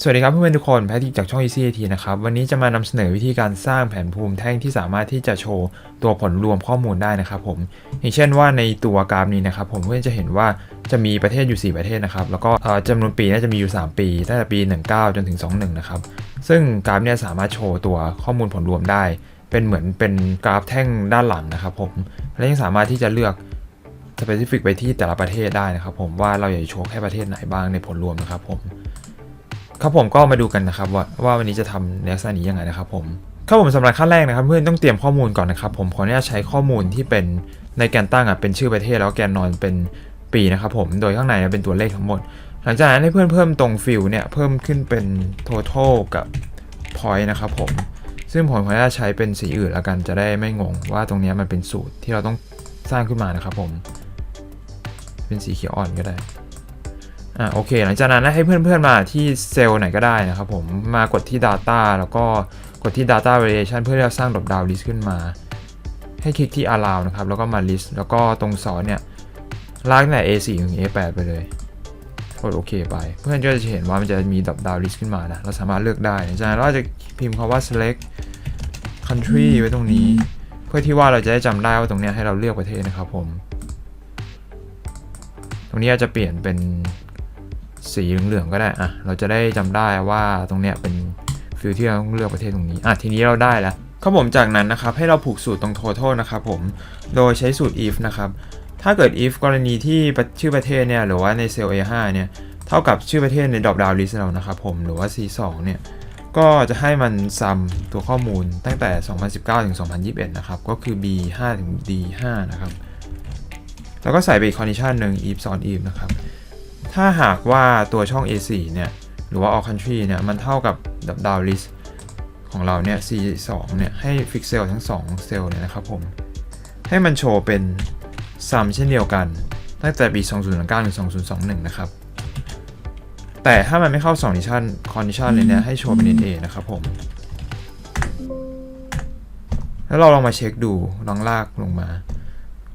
สวัสดีครับเพื่อนๆทุกคนแพทริกจากช่อง ECAT นะครับวันนี้จะมานำเสนอวิธีการสร้างแผนภูมิแท่งที่สามารถที่จะโชว์ตัวผลรวมข้อมูลได้นะครับผมอย่างเช่นว่าในตัวกราฟนี้นะครับผมเพื่อนจะเห็นว่าจะมีประเทศอยู่ 4 ประเทศนะครับแล้วก็จำนวนปีน่าจะมีอยู่ 3 ปีตั้งแต่ปี 19 จนถึง 21 นะครับซึ่งกราฟเนี่ยสามารถโชว์ตัวข้อมูลผลรวมได้ เป็นเหมือนเป็นกราฟแท่งด้านหลังนะครับผมและยังสามารถที่จะเลือก specific ไปที่แต่ละประเทศได้นะครับผมว่าเราอยากจะโชว์แค่ประเทศไหนบ้างในผลรวมนะครับผม ครับผมก็มาดูกันนะครับว่าว่าวันนี้จะทำในลักษณะนี้ยังไงนะครับผมครับผมสำหรับขั้นแรกนะครับเพื่อนต้องเตรียมข้อมูลก่อนนะครับผมขออนุญาตใช้ข้อมูลที่เป็นในแกนตั้งอะเป็นชื่อประเทศแล้วแกนนอนเป็นปีนะครับผมโดยข้างในเนี่ยเป็นตัวเลขทั้งหมด หลังจากนั้นให้เพื่อนเพิ่มตรงฟิลเนี่ยเพิ่มขึ้นเป็น total กับ point นะครับผมซึ่งผมขออนุญาตใช้เป็นสีอื่นแล้วกันจะได้ไม่งงว่าตรงเนี้ยมันเป็นสูตรที่เราต้องสร้างขึ้นมานะครับผม เป็นสีเขียวอ่อนก็ได้ อ่าโอเค หลังจากนั้นให้เพื่อนๆมาที่เซลล์ไหนก็ได้นะครับผมมากดที่ Data แล้วก็กดที่ Data Variation เพื่อที่จะสร้าง drop down list ขึ้นมา ให้คลิกที่ Allow นะครับแล้วก็มา list แล้วก็ตรงสอนเนี่ยลากตั้งแต่ A4 ถึง A8 ไปเลยกดโอเคไป เพื่อนก็จะเห็นว่ามันจะมี drop down list ขึ้นมานะเราสามารถเลือกได้หลังจากนั้นเราจะพิมพ์คำว่า select country ไว้ตรงนี้ เพื่อที่ว่าเราจะได้จำได้ว่าตรงเนี้ยให้เราเลือกประเทศนะครับผม ตรงนี้อาจจะเปลี่ยนเป็น สีเหลืองๆก็ได้อะเราจะได้จำได้ว่าตรงเนี้ยเป็นฟิลที่เราต้องเลือกประเทศตรงนี้อะทีนี้เราได้แล้วครับผมจากนั้นนะครับให้เราผูกสูตรตรง total นะครับผมโดยใช้สูตร if นะครับถ้าเกิด if กรณีที่ชื่อประเทศเนี่ยหรือว่าในเซลล์ A5 เนี่ยเท่ากับชื่อประเทศใน drop down list เรานะครับผมหรือว่า C2 เนี่ยก็จะให้มันซัมตัวข้อมูลตั้งแต่ 2019 ถึง 2021 นะครับ ก็คือ B5 ถึง D5 นะครับ แล้วก็ใส่ไปอีก condition หนึ่ง if ซ้อน if นะครับ ถ้าหากว่าตัวช่อง A4 เนี่ย หรือว่า all country เนี่ย มันเท่ากับ down list ของเราเนี่ย C2 เนี่ย ให้ fix cell ทั้ง 2 เซลล์เนี่ยนะครับผม ให้มันโชว์เป็น sum เช่นเดียวกัน ตั้งแต่ปี 2019ถึง2021 นะครับ แต่ถ้ามันไม่เข้า condition condition เลยเนี่ย ให้โชว์เป็น NA นะครับผมแล้วเราลองมาเช็คดูลองลากลงมา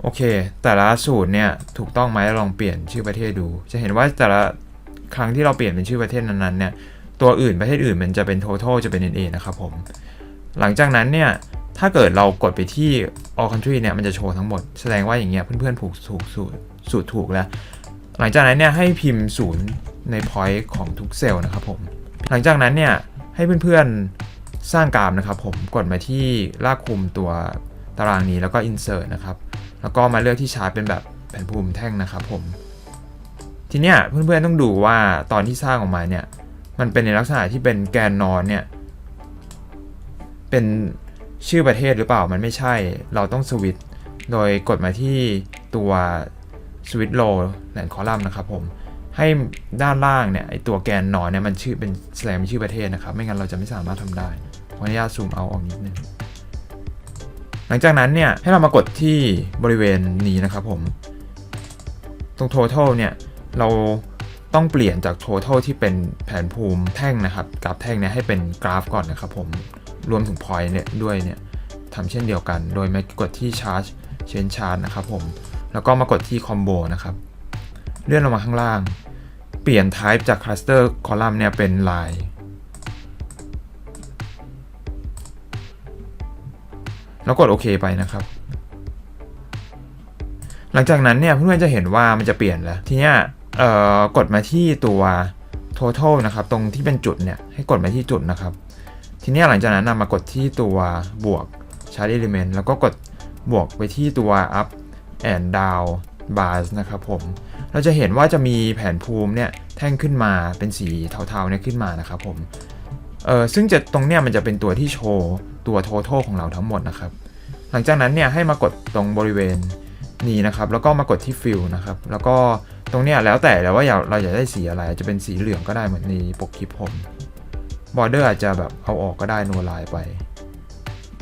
โอเค แต่ละสูตรเนี่ยถูกต้องไหมลองเปลี่ยนชื่อประเทศดู จะเห็นว่าแต่ละครั้งที่เราเปลี่ยนเป็นชื่อประเทศนั้นๆเนี่ยตัวอื่นประเทศอื่นมันจะเป็น total จะเป็น NA นะครับผม หลังจากนั้นเนี่ยถ้าเกิดเรากดไปที่ all country เนี่ยมันจะโชว์ทั้งหมด แสดงว่าอย่างเงี้ยเพื่อนๆผูกถูกสูตรสูตรถูกแล้ว หลังจากนั้นเนี่ยให้พิมพ์ศูนย์ใน point ของทุกเซลล์นะครับผม หลังจากนั้นเนี่ยให้เพื่อนๆสร้างกราฟนะครับผมกดมาที่ลากคุมตัวตารางนี้แล้วก็ insert นะครับ แล้วก็มาเลือกที่ชาร์ตเป็นแบบแผ่นภูมิแท่งนะครับผม ทีเนี้ยเพื่อนๆต้องดูว่าตอนที่สร้างออกมาเนี่ย มันเป็นในลักษณะที่เป็นแกนนอนเนี่ย เป็นชื่อประเทศหรือเปล่ามันไม่ใช่ เราต้องสวิตโดยกดมาที่ตัวสวิตช์โลแหลนคอลัมน์นะครับผมให้ด้านล่างเนี่ยไอตัวแกนนอนเนี่ยมันชื่อเป็นแสดงเป็นชื่อประเทศนะครับ ไม่งั้นเราจะไม่สามารถทำได้ขออนุญาตซูมเอาออกนิดนึง หลังจากนั้นเนี่ยให้เรามากดที่บริเวณนี้นะครับผม ตรง total เนี่ยเราต้องเปลี่ยนจาก total ที่เป็นแผนภูมิแท่งนะครับกราฟแท่งเนี่ยให้เป็นกราฟก่อนนะครับผมรวมถึง point เนี่ยด้วยเนี่ยทำเช่นเดียวกัน โดยมากดที่ charge change chart นะครับผมแล้วก็มากดที่ combo นะครับเลื่อนลงมาข้างล่าง เปลี่ยน type จาก cluster column เนี่ยเป็น line แล้วกดโอเคไปนะครับ หลังจากนั้นเนี่ยเพื่อนๆจะเห็นว่ามันจะเปลี่ยนแล้ว ทีเนี้ยเอ่อกดมาที่ตัว total นะครับ ตรงที่เป็นจุดเนี่ยให้กดมาที่จุดนะครับ ทีนี้หลังจากนั้นนะมากดที่ตัวบวก chart element แล้วก็กดบวกไปที่ตัว up and down bars นะครับผม เราจะเห็นว่าจะมีแผนภูมิเนี่ยแท่งขึ้นมาเป็นสีเทาๆเนี่ยขึ้นมานะครับผม เออซึ่งจะตรงเนี้ยมันจะเป็นตัวที่โชว์ ตัว total ของเราทั้งหมดนะครับ หลังจากนั้นเนี่ยให้มากดตรงบริเวณนี้นะครับ แล้วก็มากดที่ fill นะครับ แล้วก็ตรงเนี้ยแล้วแต่แล้วว่าอยากเราอยากได้สีอะไร จะเป็นสีเหลืองก็ได้เหมือนในปกคลิปผม border อร์อาจจะแบบเอาออกก็ได้โนไลน์ไป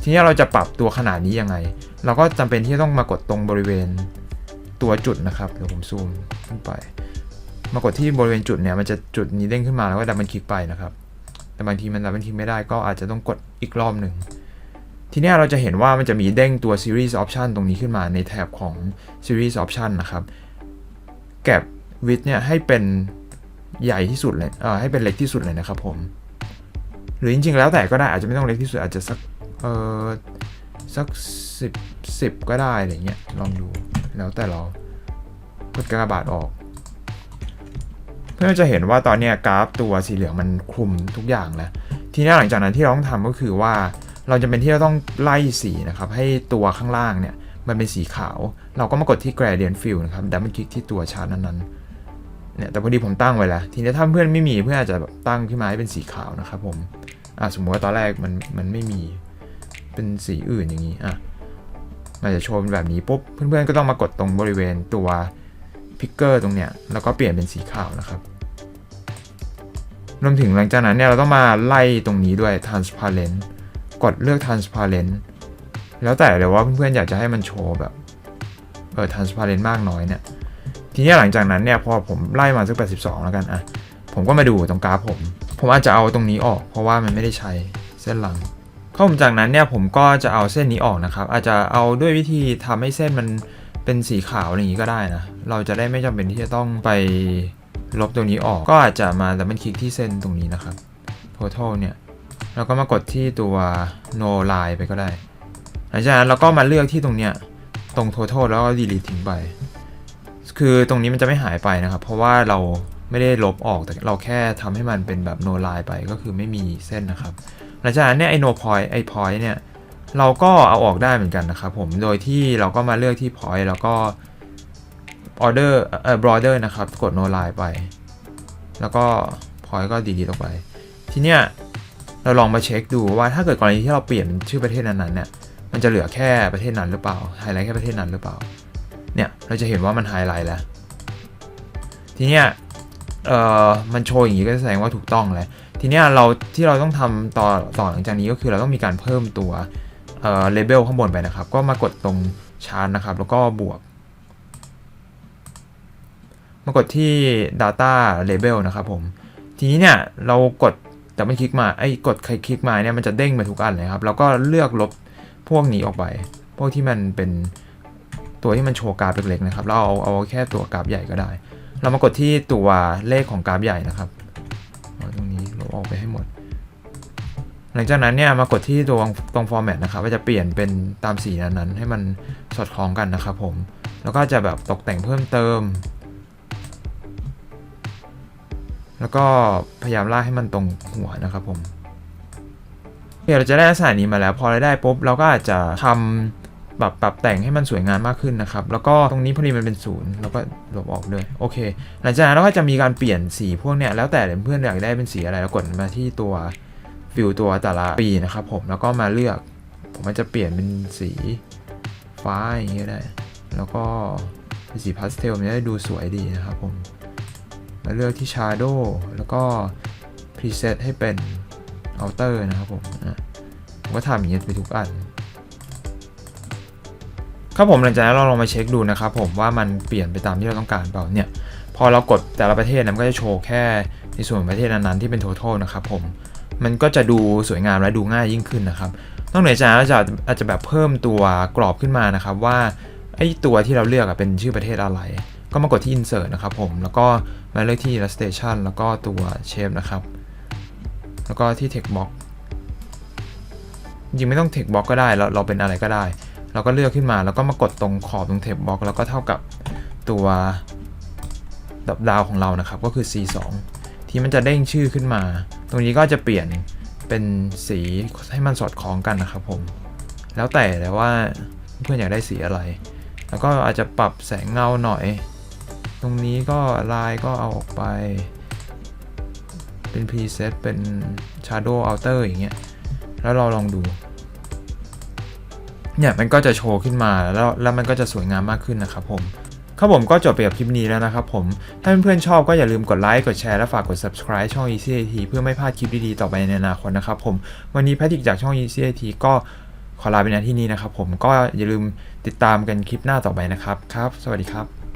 ทีนี้เราจะปรับตัวขนาดนี้ยังไง เราก็จำเป็นที่ต้องมากดตรงบริเวณตัวจุดนะครับเดี๋ยวผมซูมขึ้นไป มากดที่บริเวณจุดเนี่ยมันจะจุดนี้เด้งขึ้นมาแล้วก็ดับเบิลคลิกไปนะครับ แต่บางทีมันดับเบิลคลิกไม่ได้ก็อาจจะต้องกดอีกรอบหนึ่ง ทีนี้เราจะเห็นว่ามันจะมีเด้งตัว Series Option ตรงนี้ขึ้นมาในแถบของ Series Option นะครับ แก็บ width เนี่ยให้เป็นใหญ่ที่สุดเลยเออให้เป็นเล็กที่สุดเลยนะครับผม หรือจริงๆ แล้วแต่ก็ได้อาจจะไม่ต้องเล็กที่สุดอาจจะสักเออสักสิบสิบก็ได้อะไรเงี้ยลองดูแล้วแต่เรากดกากบาทออก เพื่อจะเห็นว่าตอนนี้กราฟตัวสีเหลืองมันคลุมทุกอย่างแล้วทีนี้หลังจากนั้นที่เราต้องทำก็คือว่า เราจะเป็นที่เราต้องไล่สีนะครับให้ตัวข้างล่างเนี่ยมันเป็นสีขาว เราก็มากดที่ gradient fill นะครับดับเบิลคลิกที่ตัวชาร์ตนั้นๆเนี่ยแต่พอดีผมตั้งไว้แล้ว ทีนี้ถ้าเพื่อนไม่มีเพื่อนอาจจะแบบตั้งขึ้นมาให้เป็นสีขาวนะครับผมอะสมมติว่าตอนแรกมันมันไม่มีเป็นสีอื่นอย่างนี้อะมันจะโชว์เป็นแบบนี้ปุ๊บเพื่อนๆก็ต้องมากดตรงบริเวณตัว พิกเกอร์ตรงเนี้ยแล้วก็เปลี่ยนเป็นสีขาวนะครับรวมถึงหลังจากนั้นเนี่ยเราต้องมาไล่ตรงนี้ด้วย transparent กดเลือก transparent แล้วแต่เลยว่าเพื่อนๆอยากจะให้มันโชว์แบบเออ transparent มากน้อยเนี่ยทีนี้หลังจากนั้นเนี่ยพอผมไล่มาสัก 82 แล้วกันอะผมก็มาดูตรงกราฟผม ผมอาจจะเอาตรงนี้ออกเพราะว่ามันไม่ได้ใช้เส้นหลังข้อผมจากนั้นเนี่ยผมก็จะเอาเส้นนี้ออกนะครับ อาจจะเอาด้วยวิธีทำให้เส้นมัน เป็นสีขาวอะไรอย่างนี้ก็ได้นะ เราจะได้ไม่จำเป็นที่จะต้องไปลบตรงนี้ออก ก็อาจจะมาดับเบิลคลิกที่เส้นตรงนี้นะครับ total เนี่ยเราก็มากดที่ตัว no line ไปก็ได้ หลังจากนั้นเราก็มาเลือกที่ตรงเนี้ยตรง total แล้วก็ delete ทิ้งไป คือตรงนี้มันจะไม่หายไปนะครับ เพราะว่าเราไม่ได้ลบออกแต่เราแค่ทำให้มันเป็นแบบ no line ไปก็คือไม่มีเส้นนะครับ หลังจากนั้นเนี่ยไอ้ no point ไอ้ point เนี่ย เราก็เอาออกได้เหมือนกันนะครับผม โดยที่เราก็มาเลือกที่ point แล้วก็ order เอ่อ border นะครับ กด no line ไป แล้วก็ point ก็ delete ออกไป ทีเนี้ยเราลองมาเช็คดูว่าถ้าเกิดกรณีที่เราเปลี่ยนชื่อประเทศนั้นๆเนี่ย มันจะเหลือแค่ประเทศนั้นหรือเปล่า ไฮไลท์แค่ประเทศนั้นหรือเปล่า เนี่ยเราจะเห็นว่ามันไฮไลท์แล้ว ทีเนี้ยเอ่อมันโชว์อย่างนี้ก็แสดงว่าถูกต้องแล้วทีเนี้ยเราที่เราต้องทำต่อต่อหลังจากนี้ก็คือเราต้องมีการเพิ่มตัว เอ่อ label ข้างบนไปนะครับ ก็มากดตรงชาร์ตนะครับ แล้วก็บวก มากดที่ data label นะครับผม ทีนี้เนี่ยเรากดแต่ไม่คลิกมาไอ้กดใครคลิกมาเนี่ยมันจะเด้งไปทุกอันเลยครับ แล้วก็เลือกลบพวกนี้ออกไป พวกที่มันเป็นตัวที่มันโชว์กราฟเล็กๆนะครับ เราเอาเอาแค่ตัวกราฟใหญ่ก็ได้ เรามากดที่ตัวเลขของกราฟใหญ่นะครับตรงนี้ลบออกไปให้หมด หลังจากนั้นเนี่ยมากดที่ตัวตรง format นะครับว่าจะเปลี่ยนเป็นตามสีนั้นๆให้มันสอดคล้องกันนะครับผมแล้วก็จะแบบตกแต่งเพิ่มเติม แล้วก็พยายามลากให้มันตรงหัวนะครับผมเดี๋ยวเราจะได้ลักษณะนี้มาแล้ว พอเราได้ปุ๊บเราก็อาจจะทำแบบปรับแต่งให้มันสวยงามมากขึ้นนะครับ แล้วก็ตรงนี้พอดีมันเป็นศูนย์เราก็ลบออกด้วยโอเค หลังจากนั้นเราก็จะมีการเปลี่ยนสีพวกเนี้ยแล้วแต่เพื่อนอยากได้เป็นสีอะไรเรากดมาที่ตัว ฟิลตัวแต่ละปีนะครับผมแล้วก็มาเลือก ผมอาจจะเปลี่ยนเป็นสีฟ้าอย่างเงี้ยได้ แล้วก็เป็นสีพาสเทลมันจะได้ดูสวยดีนะครับผมมาเลือกที่ Shadow แล้วก็ Preset ให้เป็น Outer นะครับผมอะผมก็ทำอย่างนี้ไปทุกอันครับผมหลังจากนั้นเราลองมาเช็คดูนะครับผมว่ามันเปลี่ยนไปตามที่เราต้องการเปล่าเนี่ยพอเรากดแต่ละประเทศนะมันก็จะโชว์แค่ในส่วนประเทศนั้นๆที่เป็น total นะครับผม มันก็จะดูสวยงามและดูง่ายยิ่งขึ้นนะครับนอกเหนือจากนั้นเราจะอาจจะแบบเพิ่มตัวกรอบขึ้นมานะครับ ว่าไอ้ตัวที่เราเลือกเป็นชื่อประเทศอะไร ก็มากดที่ insert นะครับผม แล้วก็มาเลือกที่ illustration แล้วก็ตัว shape นะครับ แล้วก็ที่ text box จริงไม่ต้อง text box ก็ได้ เราเราเป็นอะไรก็ได้ เราก็เลือกขึ้นมา แล้วก็มากดตรงขอบตรง text box แล้วก็เท่ากับตัวดับดาวของเรานะครับ ก็คือ C2 ที่มันจะเด้งชื่อขึ้นมา ตรงนี้ก็จะเปลี่ยนเป็นสีให้มันสอดคล้องกันนะครับผม แล้วแต่แต่ว่าเพื่อนอยากได้สีอะไร แล้วก็อาจจะปรับแสงเงาหน่อย ตรงนี้ก็ลายก็เอาออกไป เป็น preset เป็น shadow outer อย่างเงี้ย แล้วเราลองดู เนี่ยมันก็จะโชว์ขึ้นมาแล้วแล้วมันก็จะสวยงามมากขึ้นนะครับผม ครับผมก็จบไปกับคลิปนี้แล้วนะครับผม ถ้าเพื่อนๆชอบก็อย่าลืมกดไลค์ กดแชร์และฝากกด subscribe ช่อง ECIT เพื่อไม่พลาดคลิปดีๆ ต่อไปในอนาคตนะครับผม วันนี้แพทริกจากช่อง ECIT ก็ขอลาไปในที่นี้นะครับผม ก็อย่าลืมติดตามกันคลิปหน้าต่อไปนะครับ ครับ สวัสดีครับ